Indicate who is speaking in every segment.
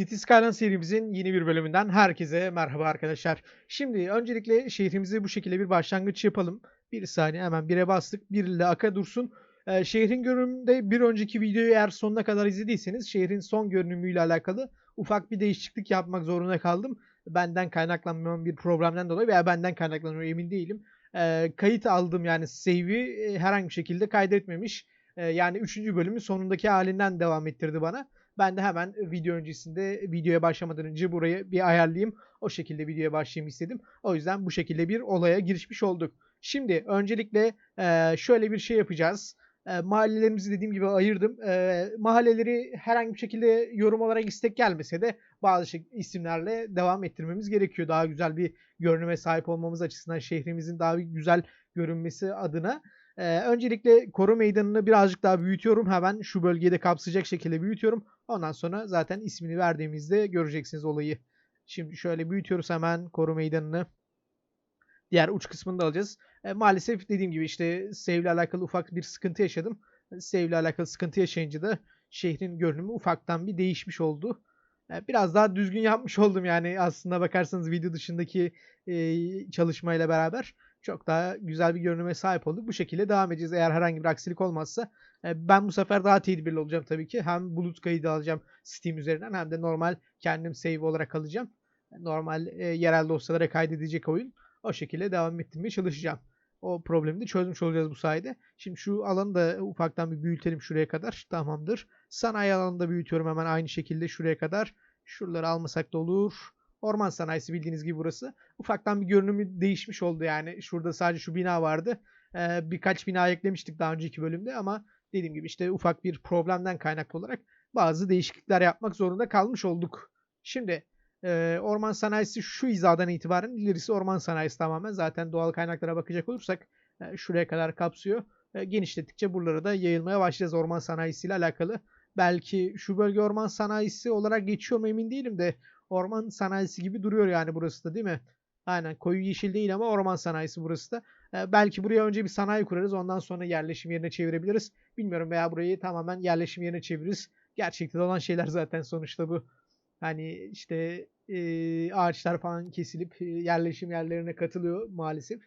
Speaker 1: City Skyline serimizin yeni bir bölümünden herkese merhaba arkadaşlar. Şimdi öncelikle şehrimizi bu şekilde bir başlangıç yapalım. Bir saniye hemen bire bastık. Bir ile aka dursun. Ee, şehrin görünümünde bir önceki videoyu eğer sonuna kadar izlediyseniz şehrin son görünümüyle alakalı ufak bir değişiklik yapmak zorunda kaldım. Benden kaynaklanmayan bir problemden dolayı veya benden kaynaklanıyor emin değilim. Ee, kayıt aldım yani save'i e, herhangi bir şekilde kaydetmemiş. Ee, yani 3. bölümün sonundaki halinden devam ettirdi bana. Ben de hemen video öncesinde videoya başlamadan önce burayı bir ayarlayayım. O şekilde videoya başlayayım istedim. O yüzden bu şekilde bir olaya girişmiş olduk. Şimdi öncelikle e, şöyle bir şey yapacağız. E, mahallelerimizi dediğim gibi ayırdım. E, mahalleleri herhangi bir şekilde yorum olarak istek gelmese de bazı şey, isimlerle devam ettirmemiz gerekiyor. Daha güzel bir görünüme sahip olmamız açısından şehrimizin daha güzel görünmesi adına. Ee, öncelikle koru meydanını birazcık daha büyütüyorum. Hemen şu bölgeyi de kapsayacak şekilde büyütüyorum. Ondan sonra zaten ismini verdiğimizde göreceksiniz olayı. Şimdi şöyle büyütüyoruz hemen koru meydanını. Diğer uç kısmını da alacağız. E, maalesef dediğim gibi işte save ile alakalı ufak bir sıkıntı yaşadım. Save ile alakalı sıkıntı yaşayınca da şehrin görünümü ufaktan bir değişmiş oldu. E, biraz daha düzgün yapmış oldum yani aslında bakarsanız video dışındaki e, çalışmayla beraber çok daha güzel bir görünüme sahip olduk. Bu şekilde devam edeceğiz eğer herhangi bir aksilik olmazsa. E, ben bu sefer daha tedbirli olacağım tabii ki. Hem bulut kaydı alacağım Steam üzerinden hem de normal kendim save olarak alacağım. Normal e, yerel dosyalara kaydedecek oyun. O şekilde devam ettirmeye çalışacağım. O problemi de çözmüş olacağız bu sayede. Şimdi şu alanı da ufaktan bir büyütelim şuraya kadar. Tamamdır. Sanayi alanını da büyütüyorum hemen aynı şekilde şuraya kadar. Şuraları almasak da olur. Orman sanayisi bildiğiniz gibi burası. Ufaktan bir görünümü değişmiş oldu yani. Şurada sadece şu bina vardı. Ee, birkaç bina eklemiştik daha önceki bölümde ama dediğim gibi işte ufak bir problemden kaynaklı olarak bazı değişiklikler yapmak zorunda kalmış olduk. Şimdi e, orman sanayisi şu hizadan itibaren ilerisi orman sanayisi tamamen. Zaten doğal kaynaklara bakacak olursak e, şuraya kadar kapsıyor. E, genişlettikçe buralara da yayılmaya başlayacağız orman sanayisiyle alakalı. Belki şu bölge orman sanayisi olarak geçiyor mu emin değilim de orman sanayisi gibi duruyor yani burası da değil mi? Aynen koyu yeşil değil ama orman sanayisi burası da. Ee, belki buraya önce bir sanayi kurarız ondan sonra yerleşim yerine çevirebiliriz. Bilmiyorum veya burayı tamamen yerleşim yerine çeviririz. Gerçekte olan şeyler zaten sonuçta bu. Hani işte e, ağaçlar falan kesilip e, yerleşim yerlerine katılıyor maalesef.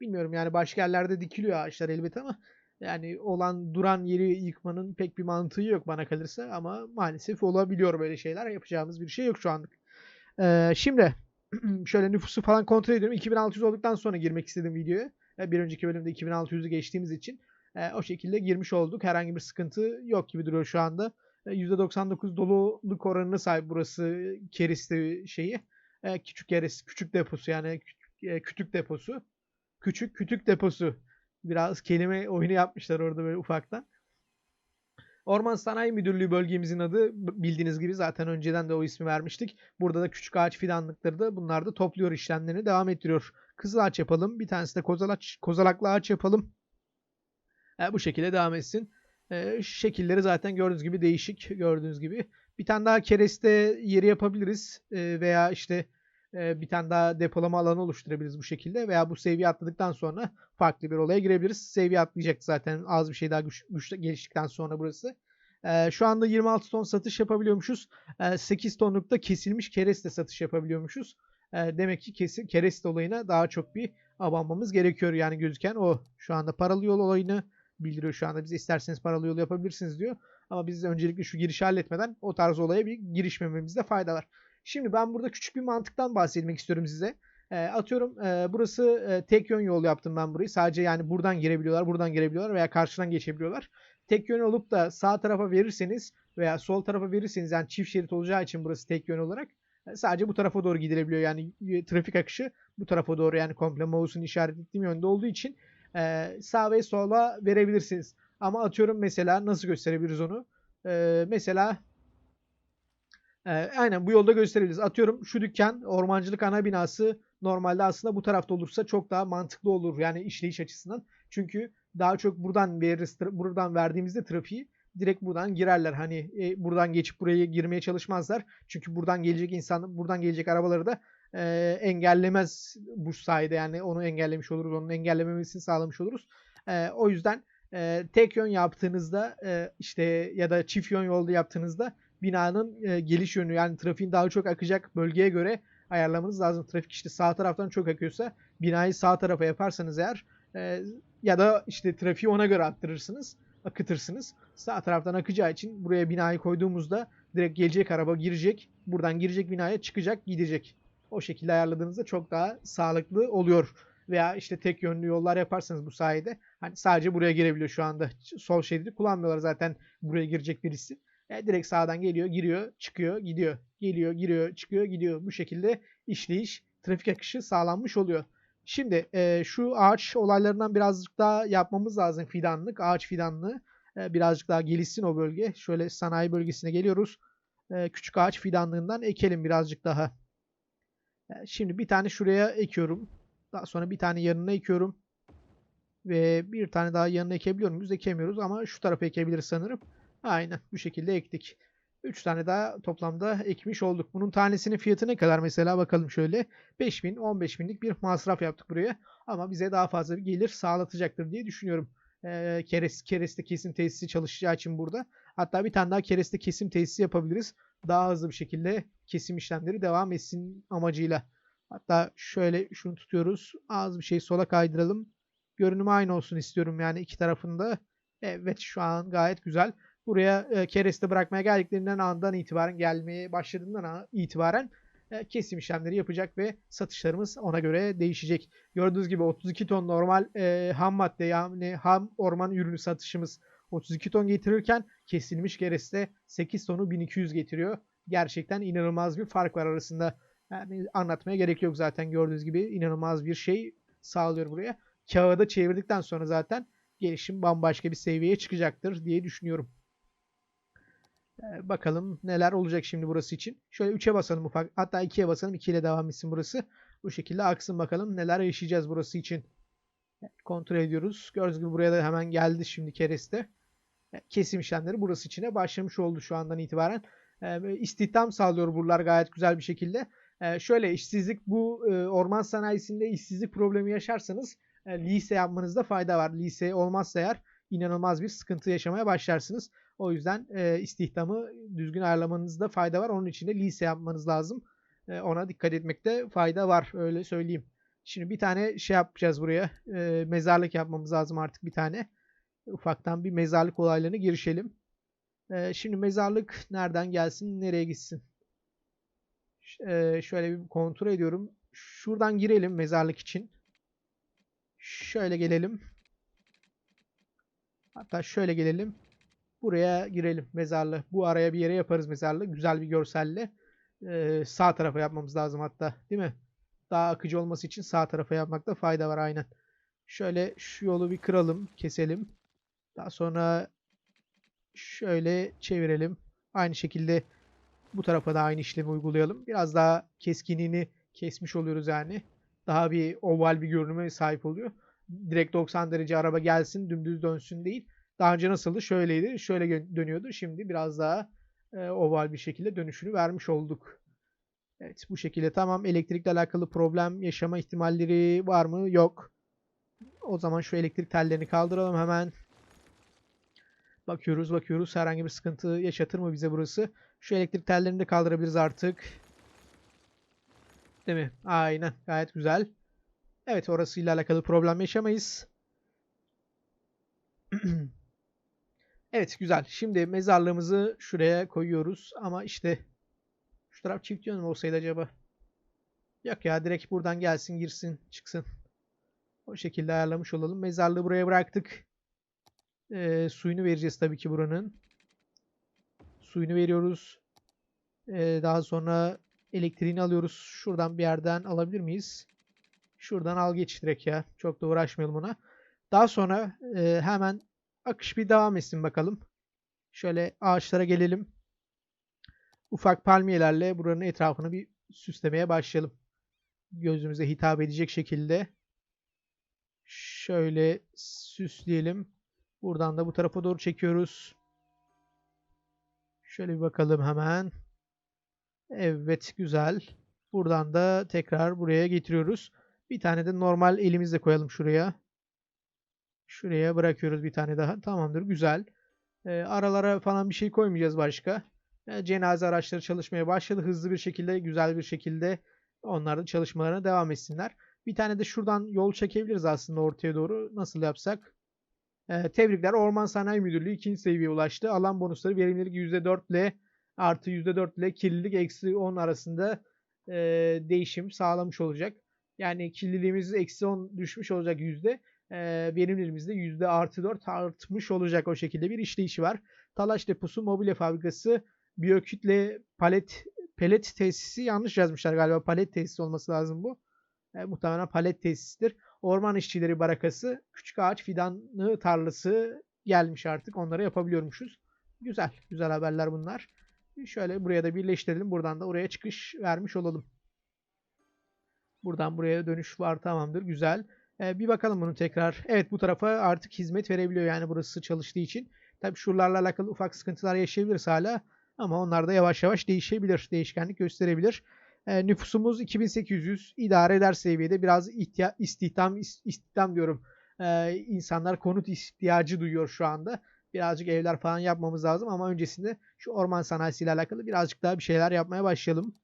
Speaker 1: Bilmiyorum yani başka yerlerde dikiliyor ağaçlar elbet ama yani olan duran yeri yıkmanın pek bir mantığı yok bana kalırsa ama maalesef olabiliyor böyle şeyler. Yapacağımız bir şey yok şu anlık. Ee, şimdi şöyle nüfusu falan kontrol ediyorum. 2600 olduktan sonra girmek istedim videoya. Bir önceki bölümde 2600'ü geçtiğimiz için e, o şekilde girmiş olduk. Herhangi bir sıkıntı yok gibi duruyor şu anda. E, %99 doluluk oranına sahip burası Keriste şeyi. E, küçük Keris, küçük deposu yani e, kütük deposu. Küçük kütük deposu. Biraz kelime oyunu yapmışlar orada böyle ufaktan. Orman Sanayi Müdürlüğü bölgemizin adı bildiğiniz gibi zaten önceden de o ismi vermiştik. Burada da küçük ağaç fidanlıkları da bunlar da topluyor işlemlerini devam ettiriyor. Kızıl ağaç yapalım. Bir tanesi de kozalaç, kozalaklı ağaç yapalım. E, bu şekilde devam etsin. E, şekilleri zaten gördüğünüz gibi değişik. Gördüğünüz gibi. Bir tane daha kereste yeri yapabiliriz. E, veya işte e, bir tane daha depolama alanı oluşturabiliriz bu şekilde. Veya bu seviye atladıktan sonra farklı bir olaya girebiliriz. Seviye atlayacak zaten az bir şey daha güç, güç geliştikten sonra burası. E, şu anda 26 ton satış yapabiliyormuşuz. E, 8 tonluk da kesilmiş kereste satış yapabiliyormuşuz. Demek ki kesin kereste olayına daha çok bir abanmamız gerekiyor yani gözüken o. Şu anda paralı yol olayını bildiriyor şu anda. Bize isterseniz paralı yol yapabilirsiniz diyor. Ama biz öncelikle şu girişi halletmeden o tarz olaya bir girişmememizde fayda var. Şimdi ben burada küçük bir mantıktan bahsetmek istiyorum size. E, atıyorum e, burası e, tek yön yol yaptım ben burayı. Sadece yani buradan girebiliyorlar, buradan girebiliyorlar veya karşıdan geçebiliyorlar. Tek yön olup da sağ tarafa verirseniz veya sol tarafa verirseniz yani çift şerit olacağı için burası tek yön olarak e, sadece bu tarafa doğru gidilebiliyor. Yani e, trafik akışı bu tarafa doğru yani komple mouse'un işaret ettiğim yönde olduğu için e, sağ ve sola verebilirsiniz. Ama atıyorum mesela nasıl gösterebiliriz onu? E, mesela e, aynen bu yolda gösterebiliriz. Atıyorum şu dükkan ormancılık ana binası normalde aslında bu tarafta olursa çok daha mantıklı olur yani işleyiş açısından. Çünkü daha çok buradan veririz, buradan verdiğimizde trafiği direkt buradan girerler. Hani e, buradan geçip buraya girmeye çalışmazlar. Çünkü buradan gelecek insan, buradan gelecek arabaları da e, engellemez bu sayede. Yani onu engellemiş oluruz, onun engellememesini sağlamış oluruz. E, o yüzden e, tek yön yaptığınızda e, işte ya da çift yön yolda yaptığınızda binanın e, geliş yönü yani trafiğin daha çok akacak bölgeye göre ayarlamanız lazım. Trafik işte sağ taraftan çok akıyorsa binayı sağ tarafa yaparsanız eğer e, ya da işte trafiği ona göre arttırırsınız, akıtırsınız. Sağ taraftan akacağı için buraya binayı koyduğumuzda direkt gelecek araba girecek, buradan girecek binaya çıkacak, gidecek. O şekilde ayarladığınızda çok daha sağlıklı oluyor. Veya işte tek yönlü yollar yaparsanız bu sayede hani sadece buraya girebiliyor şu anda. Sol şeridi kullanmıyorlar zaten buraya girecek birisi. E, direkt sağdan geliyor, giriyor, çıkıyor, gidiyor. Geliyor, giriyor, çıkıyor, gidiyor. Bu şekilde işleyiş, trafik akışı sağlanmış oluyor. Şimdi e, şu ağaç olaylarından birazcık daha yapmamız lazım fidanlık, ağaç fidanlığı. E, birazcık daha gelişsin o bölge. Şöyle sanayi bölgesine geliyoruz. E, küçük ağaç fidanlığından ekelim birazcık daha. E, şimdi bir tane şuraya ekiyorum. Daha sonra bir tane yanına ekiyorum. Ve bir tane daha yanına ekebiliyor muyuz? Ekemiyoruz ama şu tarafa ekebiliriz sanırım. Aynen bu şekilde ektik. 3 tane daha toplamda ekmiş olduk. Bunun tanesinin fiyatı ne kadar mesela bakalım şöyle. 5000 15000'lik bir masraf yaptık buraya. Ama bize daha fazla bir gelir sağlatacaktır diye düşünüyorum. Ee, keres, kereste kesim tesisi çalışacağı için burada. Hatta bir tane daha kereste kesim tesisi yapabiliriz. Daha hızlı bir şekilde kesim işlemleri devam etsin amacıyla. Hatta şöyle şunu tutuyoruz. Az bir şey sola kaydıralım. Görünümü aynı olsun istiyorum yani iki tarafında. Evet şu an gayet güzel buraya e, kereste bırakmaya geldiklerinden andan itibaren gelmeye başladığından itibaren e, kesim işlemleri yapacak ve satışlarımız ona göre değişecek. Gördüğünüz gibi 32 ton normal e, ham madde yani ham orman ürünü satışımız 32 ton getirirken kesilmiş kereste 8 tonu 1200 getiriyor. Gerçekten inanılmaz bir fark var arasında. Yani anlatmaya gerek yok zaten gördüğünüz gibi inanılmaz bir şey sağlıyor buraya. Kağıda çevirdikten sonra zaten gelişim bambaşka bir seviyeye çıkacaktır diye düşünüyorum. Ee, bakalım neler olacak şimdi burası için. Şöyle 3'e basalım ufak. Hatta 2'ye basalım. 2 ile devam etsin burası. Bu şekilde aksın bakalım neler yaşayacağız burası için. Kontrol ediyoruz. Gördüğünüz gibi buraya da hemen geldi şimdi kereste. Kesim işlemleri burası içine başlamış oldu şu andan itibaren. Ee, istihdam sağlıyor buralar gayet güzel bir şekilde. Ee, şöyle işsizlik bu e, orman sanayisinde işsizlik problemi yaşarsanız e, lise yapmanızda fayda var. Lise olmazsa eğer inanılmaz bir sıkıntı yaşamaya başlarsınız. O yüzden e, istihdamı düzgün ayarlamanızda fayda var. Onun için de lise yapmanız lazım. E, ona dikkat etmekte fayda var. Öyle söyleyeyim. Şimdi bir tane şey yapacağız buraya. E, mezarlık yapmamız lazım artık bir tane. Ufaktan bir mezarlık olaylarına girişelim. E, şimdi mezarlık nereden gelsin, nereye gitsin? E, şöyle bir kontrol ediyorum. Şuradan girelim mezarlık için. Şöyle gelelim. Hatta şöyle gelelim. Buraya girelim mezarlı. Bu araya bir yere yaparız mezarlı. Güzel bir görselle. Ee, sağ tarafa yapmamız lazım hatta. Değil mi? Daha akıcı olması için sağ tarafa yapmakta fayda var aynen. Şöyle şu yolu bir kıralım. Keselim. Daha sonra şöyle çevirelim. Aynı şekilde bu tarafa da aynı işlemi uygulayalım. Biraz daha keskinliğini kesmiş oluyoruz yani. Daha bir oval bir görünüme sahip oluyor. Direkt 90 derece araba gelsin dümdüz dönsün değil. Daha önce nasıldı? Şöyleydi. Şöyle dönüyordu. Şimdi biraz daha e, oval bir şekilde dönüşünü vermiş olduk. Evet bu şekilde tamam. Elektrikle alakalı problem yaşama ihtimalleri var mı? Yok. O zaman şu elektrik tellerini kaldıralım hemen. Bakıyoruz bakıyoruz. Herhangi bir sıkıntı yaşatır mı bize burası? Şu elektrik tellerini de kaldırabiliriz artık. Değil mi? Aynen. Gayet güzel. Evet orasıyla alakalı problem yaşamayız. Evet güzel. Şimdi mezarlığımızı şuraya koyuyoruz. Ama işte şu taraf çift yön olsaydı acaba? Yok ya direkt buradan gelsin girsin çıksın. O şekilde ayarlamış olalım. Mezarlığı buraya bıraktık. Ee, suyunu vereceğiz tabii ki buranın. Suyunu veriyoruz. Ee, daha sonra elektriğini alıyoruz. Şuradan bir yerden alabilir miyiz? Şuradan al geç direkt ya. Çok da uğraşmayalım ona. Daha sonra e, hemen akış bir devam etsin bakalım. Şöyle ağaçlara gelelim. Ufak palmiyelerle buranın etrafını bir süslemeye başlayalım. Gözümüze hitap edecek şekilde. Şöyle süsleyelim. Buradan da bu tarafa doğru çekiyoruz. Şöyle bir bakalım hemen. Evet güzel. Buradan da tekrar buraya getiriyoruz. Bir tane de normal elimizle koyalım şuraya. Şuraya bırakıyoruz bir tane daha. Tamamdır. Güzel. E, aralara falan bir şey koymayacağız başka. E, cenaze araçları çalışmaya başladı. Hızlı bir şekilde, güzel bir şekilde onlar da çalışmalarına devam etsinler. Bir tane de şuradan yol çekebiliriz aslında ortaya doğru. Nasıl yapsak? E, tebrikler. Orman Sanayi Müdürlüğü ikinci seviyeye ulaştı. Alan bonusları verimlilik %4 ile artı %4 ile kirlilik eksi 10 arasında e, değişim sağlamış olacak. Yani kirliliğimiz eksi 10 düşmüş olacak yüzde. E, verimliliğimiz de yüzde artı 4 artmış olacak o şekilde bir işleyişi var. Talaş deposu, mobilya fabrikası, biyokütle palet pelet tesisi yanlış yazmışlar galiba. Palet tesisi olması lazım bu. E, muhtemelen palet tesisidir. Orman işçileri barakası, küçük ağaç fidanı tarlası gelmiş artık. Onları yapabiliyormuşuz. Güzel. Güzel haberler bunlar. Şöyle buraya da birleştirelim. Buradan da oraya çıkış vermiş olalım. Buradan buraya dönüş var. Tamamdır. Güzel. Ee, bir bakalım bunu tekrar. Evet bu tarafa artık hizmet verebiliyor. Yani burası çalıştığı için. Tabi şuralarla alakalı ufak sıkıntılar yaşayabiliriz hala. Ama onlar da yavaş yavaş değişebilir. Değişkenlik gösterebilir. Ee, nüfusumuz 2800. idare eder seviyede. Biraz ihtiya- istihdam, istihdam diyorum. Ee, insanlar konut ihtiyacı duyuyor şu anda birazcık evler falan yapmamız lazım ama öncesinde şu orman sanayisiyle alakalı birazcık daha bir şeyler yapmaya başlayalım.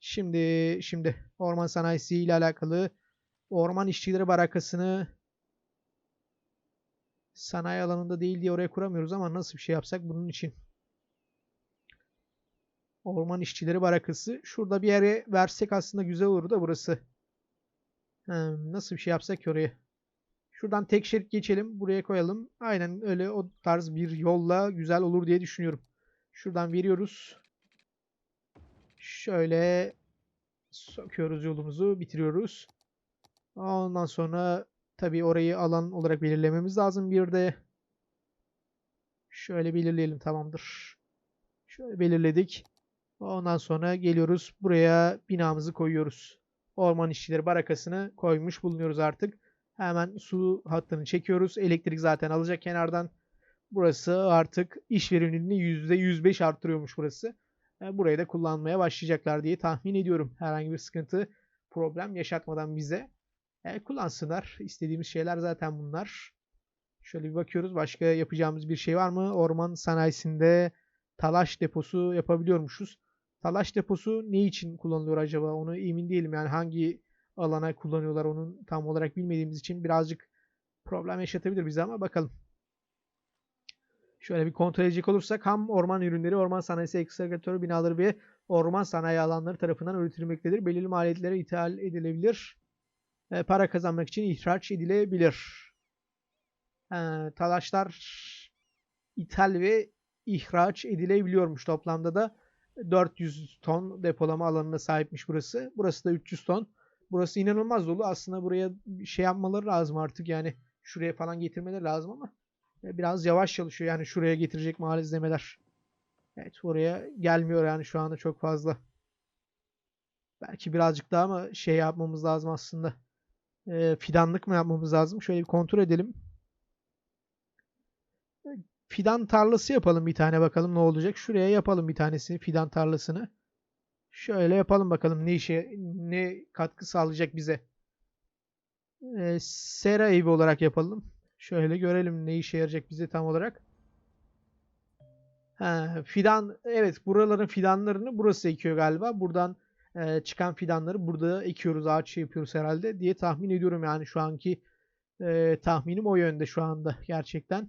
Speaker 1: Şimdi şimdi orman sanayisiyle alakalı orman işçileri barakasını sanayi alanında değil diye oraya kuramıyoruz ama nasıl bir şey yapsak bunun için. Orman işçileri barakası. Şurada bir yere versek aslında güzel olur da burası. Hmm, nasıl bir şey yapsak oraya? Şuradan tek şerit geçelim. Buraya koyalım. Aynen öyle o tarz bir yolla güzel olur diye düşünüyorum. Şuradan veriyoruz. Şöyle sokuyoruz yolumuzu. Bitiriyoruz. Ondan sonra tabii orayı alan olarak belirlememiz lazım bir de. Şöyle belirleyelim tamamdır. Şöyle belirledik. Ondan sonra geliyoruz. Buraya binamızı koyuyoruz. Orman işçileri barakasını koymuş bulunuyoruz artık. Hemen su hattını çekiyoruz. Elektrik zaten alacak kenardan. Burası artık iş verimliliğini %105 arttırıyormuş burası. E, burayı da kullanmaya başlayacaklar diye tahmin ediyorum. Herhangi bir sıkıntı, problem yaşatmadan bize. E, kullansınlar. İstediğimiz şeyler zaten bunlar. Şöyle bir bakıyoruz. Başka yapacağımız bir şey var mı? Orman sanayisinde talaş deposu yapabiliyormuşuz. Talaş deposu ne için kullanılıyor acaba? Onu emin değilim. Yani hangi alana kullanıyorlar onun tam olarak bilmediğimiz için birazcık problem yaşatabilir bize ama bakalım. Şöyle bir kontrol edecek olursak ham orman ürünleri, orman sanayisi ekstrakatörü binaları ve orman sanayi alanları tarafından üretilmektedir. Belirli maliyetlere ithal edilebilir. E, para kazanmak için ihraç edilebilir. E, talaşlar ithal ve ihraç edilebiliyormuş. Toplamda da 400 ton depolama alanına sahipmiş burası. Burası da 300 ton. Burası inanılmaz dolu. Aslında buraya şey yapmaları lazım artık yani. Şuraya falan getirmeleri lazım ama e, biraz yavaş çalışıyor. Yani şuraya getirecek malzemeler. Evet oraya gelmiyor yani şu anda çok fazla. Belki birazcık daha ama şey yapmamız lazım aslında. E, fidanlık mı yapmamız lazım? Şöyle bir kontrol edelim. E, fidan tarlası yapalım bir tane bakalım ne olacak. Şuraya yapalım bir tanesini fidan tarlasını. Şöyle yapalım bakalım ne işe ne katkı sağlayacak bize. Ee, sera evi olarak yapalım. Şöyle görelim ne işe yarayacak bize tam olarak. Ha, fidan evet buraların fidanlarını burası ekiyor galiba. Buradan e, çıkan fidanları burada ekiyoruz ağaç şey yapıyoruz herhalde diye tahmin ediyorum yani şu anki e, tahminim o yönde şu anda gerçekten.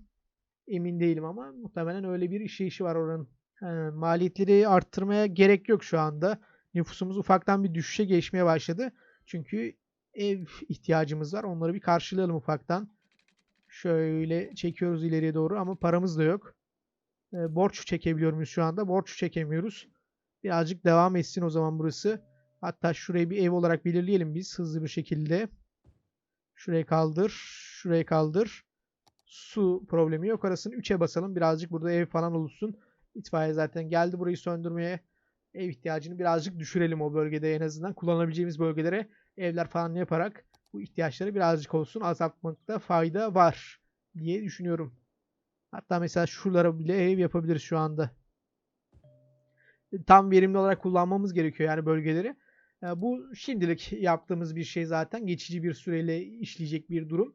Speaker 1: Emin değilim ama muhtemelen öyle bir işleyişi var oranın. He, maliyetleri arttırmaya gerek yok şu anda. Nüfusumuz ufaktan bir düşüşe geçmeye başladı. Çünkü ev ihtiyacımız var. Onları bir karşılayalım ufaktan. Şöyle çekiyoruz ileriye doğru ama paramız da yok. E, borç çekebiliyor muyuz şu anda? Borç çekemiyoruz. Birazcık devam etsin o zaman burası. Hatta şurayı bir ev olarak belirleyelim biz hızlı bir şekilde. Şurayı kaldır. Şurayı kaldır. Su problemi yok. Arasını 3'e basalım. Birazcık burada ev falan oluşsun. İtfaiye zaten geldi burayı söndürmeye. Ev ihtiyacını birazcık düşürelim o bölgede en azından. Kullanabileceğimiz bölgelere evler falan yaparak bu ihtiyaçları birazcık olsun azaltmakta fayda var diye düşünüyorum. Hatta mesela şuralara bile ev yapabiliriz şu anda. Tam verimli olarak kullanmamız gerekiyor yani bölgeleri. E, bu şimdilik yaptığımız bir şey zaten. Geçici bir süreyle işleyecek bir durum.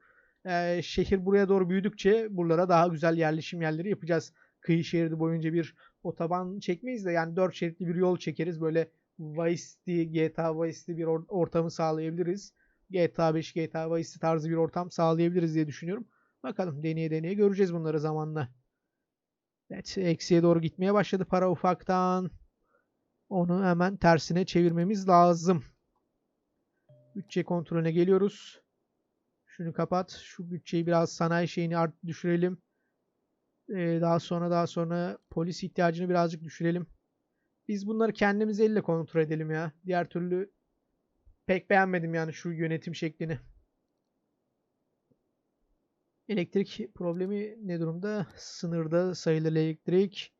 Speaker 1: Şehir buraya doğru büyüdükçe buralara daha güzel yerleşim yerleri yapacağız kıyı şeridi boyunca bir otoban çekmeyiz de yani 4 şeritli bir yol çekeriz. Böyle Vice GTA Vice City bir or- ortamı sağlayabiliriz. GTA 5, GTA Vice tarzı bir ortam sağlayabiliriz diye düşünüyorum. Bakalım deneye deneye göreceğiz bunları zamanla. Evet, eksiye doğru gitmeye başladı para ufaktan. Onu hemen tersine çevirmemiz lazım. Bütçe kontrolüne geliyoruz. Şunu kapat. Şu bütçeyi biraz sanayi şeyini art düşürelim. Ee, daha sonra daha sonra polis ihtiyacını birazcık düşürelim. Biz bunları kendimiz elle kontrol edelim ya. Diğer türlü pek beğenmedim yani şu yönetim şeklini. Elektrik problemi ne durumda? Sınırda sayılı elektrik.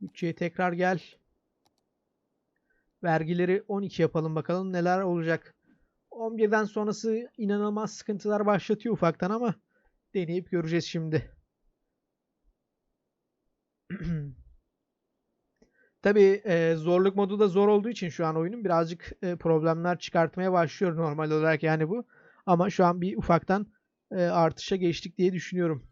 Speaker 1: Bütçeye tekrar gel. Vergileri 12 yapalım bakalım neler olacak. 11'den sonrası inanılmaz sıkıntılar başlatıyor ufaktan ama deneyip göreceğiz şimdi. Tabii e, zorluk modu da zor olduğu için şu an oyunun birazcık e, problemler çıkartmaya başlıyor normal olarak yani bu. Ama şu an bir ufaktan e, artışa geçtik diye düşünüyorum.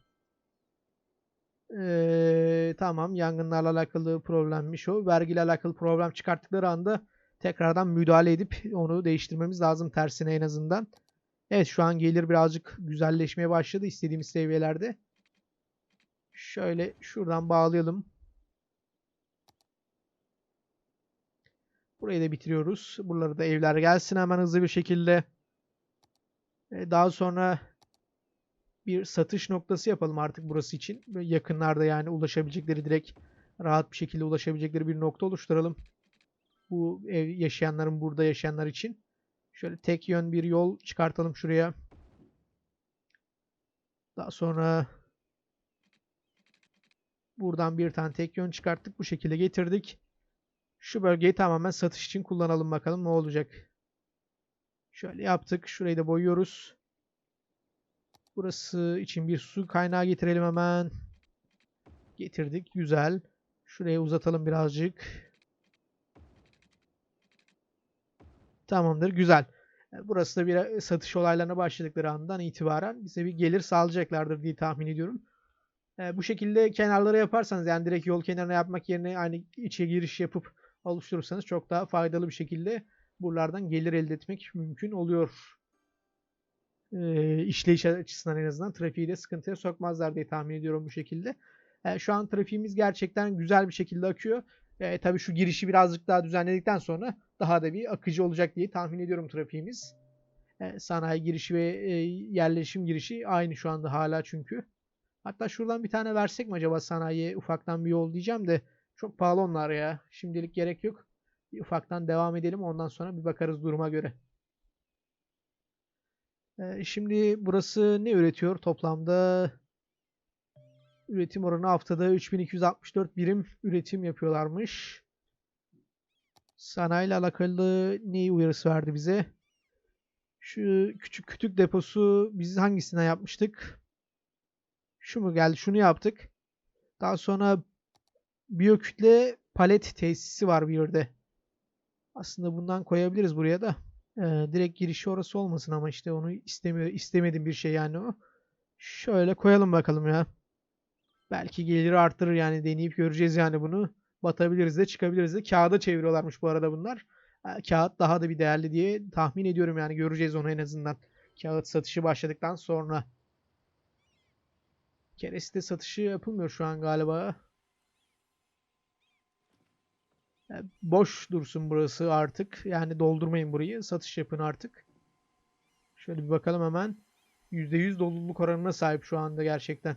Speaker 1: E, tamam yangınlarla alakalı problemmiş o. Vergiyle alakalı problem çıkarttıkları anda tekrardan müdahale edip onu değiştirmemiz lazım tersine en azından. Evet şu an gelir birazcık güzelleşmeye başladı istediğimiz seviyelerde. Şöyle şuradan bağlayalım. Burayı da bitiriyoruz. Buraları da evler gelsin hemen hızlı bir şekilde. Daha sonra bir satış noktası yapalım artık burası için. Yakınlarda yani ulaşabilecekleri direkt rahat bir şekilde ulaşabilecekleri bir nokta oluşturalım. Bu ev yaşayanların burada yaşayanlar için. Şöyle tek yön bir yol çıkartalım şuraya. Daha sonra buradan bir tane tek yön çıkarttık. Bu şekilde getirdik. Şu bölgeyi tamamen satış için kullanalım bakalım ne olacak. Şöyle yaptık. Şurayı da boyuyoruz. Burası için bir su kaynağı getirelim hemen. Getirdik. Güzel. Şuraya uzatalım birazcık. Tamamdır. Güzel. Burası da bir satış olaylarına başladıkları andan itibaren bize bir gelir sağlayacaklardır diye tahmin ediyorum. E, bu şekilde kenarlara yaparsanız yani direkt yol kenarına yapmak yerine aynı içe giriş yapıp oluşturursanız çok daha faydalı bir şekilde buralardan gelir elde etmek mümkün oluyor. E, işleyiş açısından en azından trafiği de sıkıntıya sokmazlar diye tahmin ediyorum bu şekilde. E, şu an trafiğimiz gerçekten güzel bir şekilde akıyor. E, tabii şu girişi birazcık daha düzenledikten sonra daha da bir akıcı olacak diye tahmin ediyorum trafiğimiz. E, sanayi girişi ve e, yerleşim girişi aynı şu anda hala çünkü. Hatta şuradan bir tane versek mi acaba sanayiye ufaktan bir yol diyeceğim de çok pahalı onlar ya. Şimdilik gerek yok. Bir ufaktan devam edelim ondan sonra bir bakarız duruma göre. Ee, şimdi burası ne üretiyor toplamda? Üretim oranı haftada 3264 birim üretim yapıyorlarmış. Sanayiyle alakalı neyi uyarısı verdi bize? Şu küçük kütük deposu biz hangisinden yapmıştık? Şu mu geldi? Şunu yaptık. Daha sonra biyokütle palet tesisi var bir yerde. Aslında bundan koyabiliriz buraya da. Ee, direkt girişi orası olmasın ama işte onu istemiyor, istemedim bir şey yani o. Şöyle koyalım bakalım ya. Belki geliri arttırır yani deneyip göreceğiz yani bunu. Batabiliriz de çıkabiliriz de. Kağıda çeviriyorlarmış bu arada bunlar. Kağıt daha da bir değerli diye tahmin ediyorum yani göreceğiz onu en azından. Kağıt satışı başladıktan sonra. Kereste satışı yapılmıyor şu an galiba. Yani boş dursun burası artık. Yani doldurmayın burayı. Satış yapın artık. Şöyle bir bakalım hemen. %100 doluluk oranına sahip şu anda gerçekten.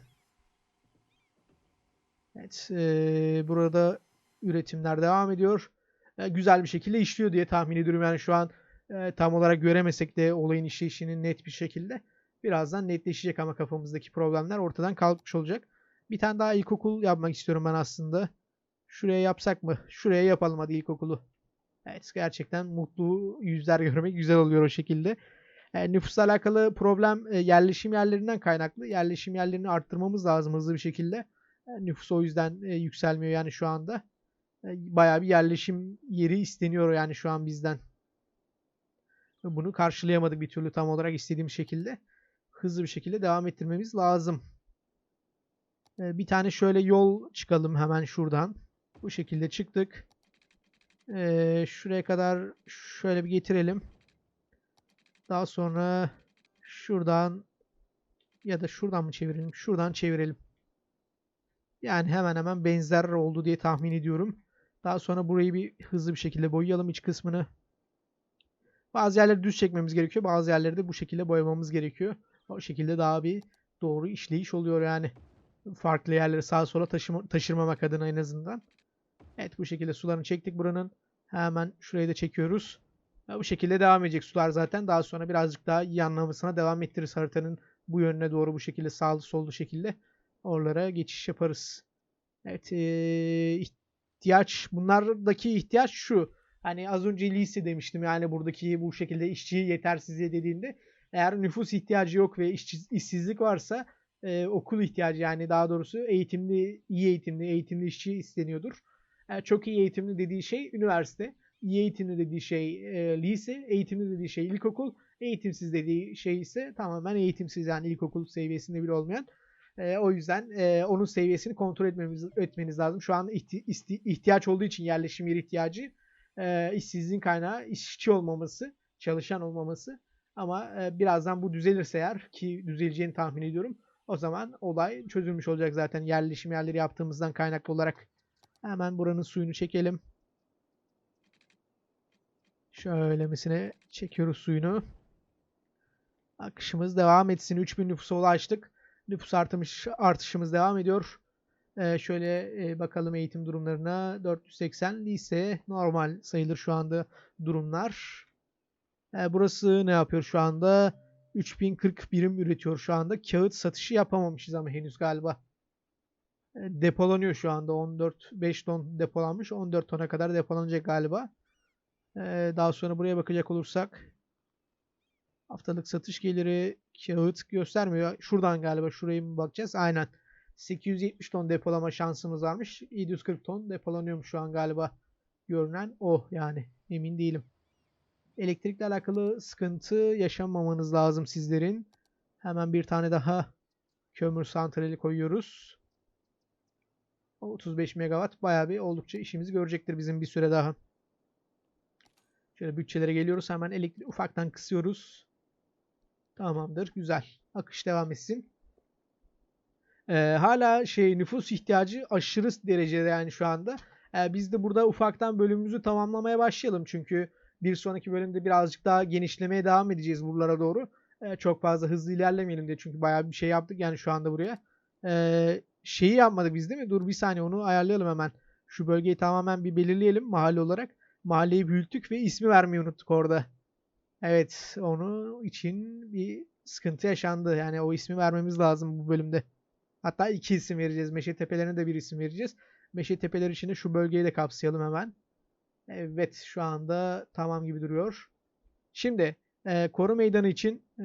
Speaker 1: Evet. ee, burada üretimler devam ediyor. E, güzel bir şekilde işliyor diye tahmin ediyorum. Yani şu an e, tam olarak göremesek de olayın işleyişinin net bir şekilde. Birazdan netleşecek ama kafamızdaki problemler ortadan kalkmış olacak. Bir tane daha ilkokul yapmak istiyorum ben aslında. Şuraya yapsak mı? Şuraya yapalım hadi ilkokulu. Evet gerçekten mutlu yüzler görmek güzel oluyor o şekilde. E, nüfusla alakalı problem e, yerleşim yerlerinden kaynaklı. Yerleşim yerlerini arttırmamız lazım hızlı bir şekilde. E, nüfus o yüzden e, yükselmiyor yani şu anda. E, bayağı bir yerleşim yeri isteniyor yani şu an bizden. Bunu karşılayamadık bir türlü tam olarak istediğim şekilde. Hızlı bir şekilde devam ettirmemiz lazım. E, bir tane şöyle yol çıkalım hemen şuradan. Bu şekilde çıktık. Ee, şuraya kadar şöyle bir getirelim. Daha sonra şuradan ya da şuradan mı çevirelim? Şuradan çevirelim. Yani hemen hemen benzer oldu diye tahmin ediyorum. Daha sonra burayı bir hızlı bir şekilde boyayalım iç kısmını. Bazı yerleri düz çekmemiz gerekiyor. Bazı yerleri de bu şekilde boyamamız gerekiyor. O şekilde daha bir doğru işleyiş oluyor yani. Farklı yerleri sağa sola taşıma, taşırmamak adına en azından. Evet bu şekilde sularını çektik buranın. Hemen şurayı da çekiyoruz. Bu şekilde devam edecek sular zaten. Daha sonra birazcık daha iyi anlamasına devam ettiririz haritanın bu yönüne doğru bu şekilde sağlı sollu şekilde oralara geçiş yaparız. Evet ihtiyaç bunlardaki ihtiyaç şu. Hani az önce lise demiştim yani buradaki bu şekilde işçi yetersizliği dediğinde eğer nüfus ihtiyacı yok ve işçi, işsizlik varsa e, okul ihtiyacı yani daha doğrusu eğitimli, iyi eğitimli, eğitimli işçi isteniyordur. Yani çok iyi eğitimli dediği şey üniversite, iyi eğitimli dediği şey e, lise, eğitimli dediği şey ilkokul, eğitimsiz dediği şey ise tamamen eğitimsiz yani ilkokul seviyesinde bile olmayan. E, o yüzden e, onun seviyesini kontrol etmemiz etmeniz lazım. Şu an ihti, isti, ihtiyaç olduğu için yerleşim yeri ihtiyacı e, işsizliğin kaynağı işçi olmaması, çalışan olmaması. Ama e, birazdan bu düzelirse eğer ki düzeleceğini tahmin ediyorum. O zaman olay çözülmüş olacak zaten yerleşim yerleri yaptığımızdan kaynaklı olarak. Hemen buranın suyunu çekelim. Şöylemesine çekiyoruz suyunu. Akışımız devam etsin. 3000 nüfusa ulaştık. Nüfus artımış, artışımız devam ediyor. Ee, şöyle e, bakalım eğitim durumlarına. 480 lise normal sayılır şu anda durumlar. Ee, burası ne yapıyor şu anda? 3040 birim üretiyor şu anda. Kağıt satışı yapamamışız ama henüz galiba. Depolanıyor şu anda. 14 5 ton depolanmış. 14 tona kadar depolanacak galiba. Ee, daha sonra buraya bakacak olursak haftalık satış geliri kağıt göstermiyor. Şuradan galiba şuraya mı bakacağız? Aynen. 870 ton depolama şansımız varmış. 740 ton depolanıyormuş şu an galiba. Görünen o yani. Emin değilim. Elektrikle alakalı sıkıntı yaşamamanız lazım sizlerin. Hemen bir tane daha kömür santrali koyuyoruz. 35 megawatt bayağı bir oldukça işimizi görecektir bizim bir süre daha. Şöyle bütçelere geliyoruz. Hemen elektrik ufaktan kısıyoruz. Tamamdır. Güzel. Akış devam etsin. Ee, hala şey nüfus ihtiyacı aşırı derecede yani şu anda. Ee, biz de burada ufaktan bölümümüzü tamamlamaya başlayalım. Çünkü bir sonraki bölümde birazcık daha genişlemeye devam edeceğiz buralara doğru. Ee, çok fazla hızlı ilerlemeyelim diye. Çünkü bayağı bir şey yaptık yani şu anda buraya. Ee, şeyi yapmadık biz değil mi? Dur bir saniye onu ayarlayalım hemen. Şu bölgeyi tamamen bir belirleyelim mahalle olarak. Mahalleyi büyüttük ve ismi vermeyi unuttuk orada. Evet onu için bir sıkıntı yaşandı. Yani o ismi vermemiz lazım bu bölümde. Hatta iki isim vereceğiz. Meşe Tepelerine de bir isim vereceğiz. Meşe Tepeler içinde şu bölgeyi de kapsayalım hemen. Evet şu anda tamam gibi duruyor. Şimdi e, koru meydanı için e,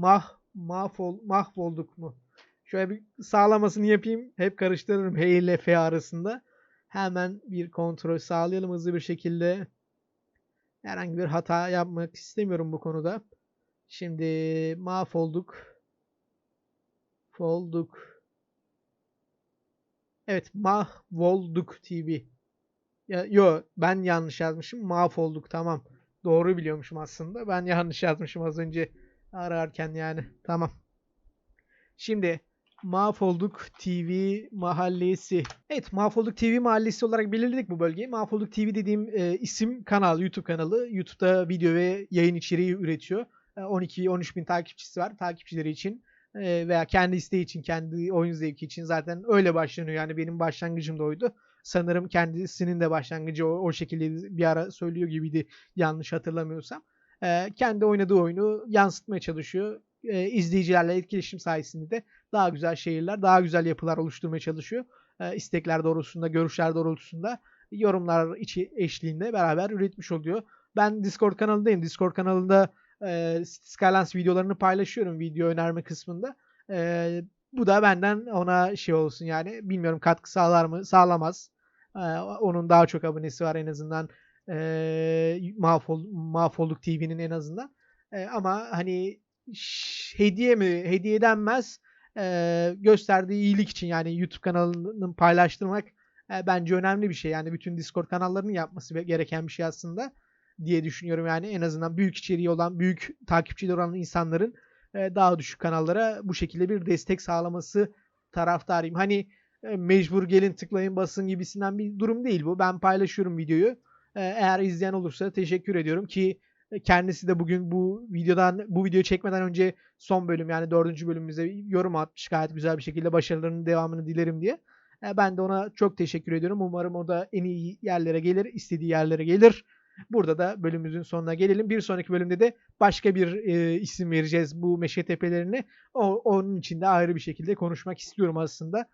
Speaker 1: mah mahvol mahvolduk mu? Şöyle bir sağlamasını yapayım. Hep karıştırırım H ile F arasında. Hemen bir kontrol sağlayalım hızlı bir şekilde. Herhangi bir hata yapmak istemiyorum bu konuda. Şimdi mahvolduk. Folduk. Evet mahvolduk TV. Ya, yo ben yanlış yazmışım. Mahvolduk tamam. Doğru biliyormuşum aslında. Ben yanlış yazmışım az önce ararken yani. Tamam. Şimdi Mahvolduk TV Mahallesi. Evet Mahvolduk TV Mahallesi olarak belirledik bu bölgeyi. Mahvolduk TV dediğim e, isim kanal, YouTube kanalı. YouTube'da video ve yayın içeriği üretiyor. E, 12-13 bin takipçisi var. Takipçileri için e, veya kendi isteği için, kendi oyun zevki için zaten öyle başlanıyor. Yani benim başlangıcım da oydu. Sanırım kendisinin de başlangıcı o, o şekilde bir ara söylüyor gibiydi yanlış hatırlamıyorsam. E, kendi oynadığı oyunu yansıtmaya çalışıyor. E, izleyicilerle etkileşim sayesinde de daha güzel şehirler, daha güzel yapılar oluşturmaya çalışıyor. E, istekler doğrultusunda, görüşler doğrultusunda yorumlar içi eşliğinde beraber üretmiş oluyor. Ben Discord kanalındayım. Discord kanalında e, Skylines videolarını paylaşıyorum video önerme kısmında. E, bu da benden ona şey olsun yani. Bilmiyorum katkı sağlar mı? Sağlamaz. E, onun daha çok abonesi var en azından. E, Mahvol, Mahvolduk TV'nin en azından. E, ama hani hediye mi? Hediye denmez e, gösterdiği iyilik için yani YouTube kanalının paylaştırmak e, bence önemli bir şey. Yani bütün Discord kanallarının yapması gereken bir şey aslında diye düşünüyorum. Yani en azından büyük içeriği olan, büyük takipçileri olan insanların e, daha düşük kanallara bu şekilde bir destek sağlaması taraftarıyım. Hani e, mecbur gelin tıklayın basın gibisinden bir durum değil bu. Ben paylaşıyorum videoyu. E, eğer izleyen olursa teşekkür ediyorum ki kendisi de bugün bu videodan bu videoyu çekmeden önce son bölüm yani dördüncü bölümümüze yorum atmış gayet güzel bir şekilde başarılarının devamını dilerim diye. E, Ben de ona çok teşekkür ediyorum. Umarım o da en iyi yerlere gelir, istediği yerlere gelir. Burada da bölümümüzün sonuna gelelim. Bir sonraki bölümde de başka bir e, isim vereceğiz bu meşe tepelerine. O, onun için de ayrı bir şekilde konuşmak istiyorum aslında.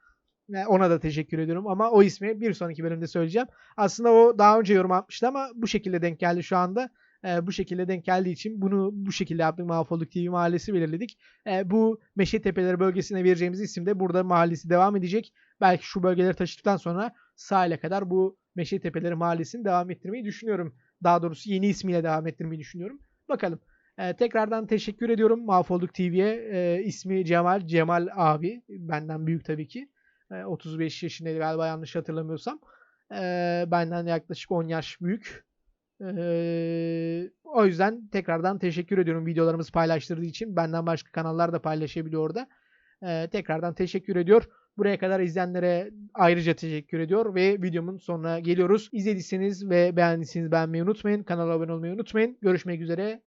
Speaker 1: E, Ona da teşekkür ediyorum ama o ismi bir sonraki bölümde söyleyeceğim. Aslında o daha önce yorum atmıştı ama bu şekilde denk geldi şu anda. E, bu şekilde denk geldiği için bunu bu şekilde yaptık. Mahvolduk TV mahallesi belirledik. E, bu Meşe Tepeleri bölgesine vereceğimiz isim de burada mahallesi devam edecek. Belki şu bölgeleri taşıdıktan sonra sahile kadar bu Meşe Tepeleri mahallesini devam ettirmeyi düşünüyorum. Daha doğrusu yeni ismiyle devam ettirmeyi düşünüyorum. Bakalım. E, tekrardan teşekkür ediyorum Mahvolduk TV'ye. E, ismi Cemal. Cemal abi. Benden büyük tabii ki. E, 35 yaşındaydı galiba yanlış hatırlamıyorsam. E, benden yaklaşık 10 yaş büyük. E, o yüzden tekrardan teşekkür ediyorum videolarımızı paylaştırdığı için. Benden başka kanallar da paylaşabiliyor orada. E, tekrardan teşekkür ediyor. Buraya kadar izleyenlere ayrıca teşekkür ediyor ve videomun sonuna geliyoruz. İzlediyseniz ve beğendiyseniz beğenmeyi unutmayın. Kanala abone olmayı unutmayın. Görüşmek üzere.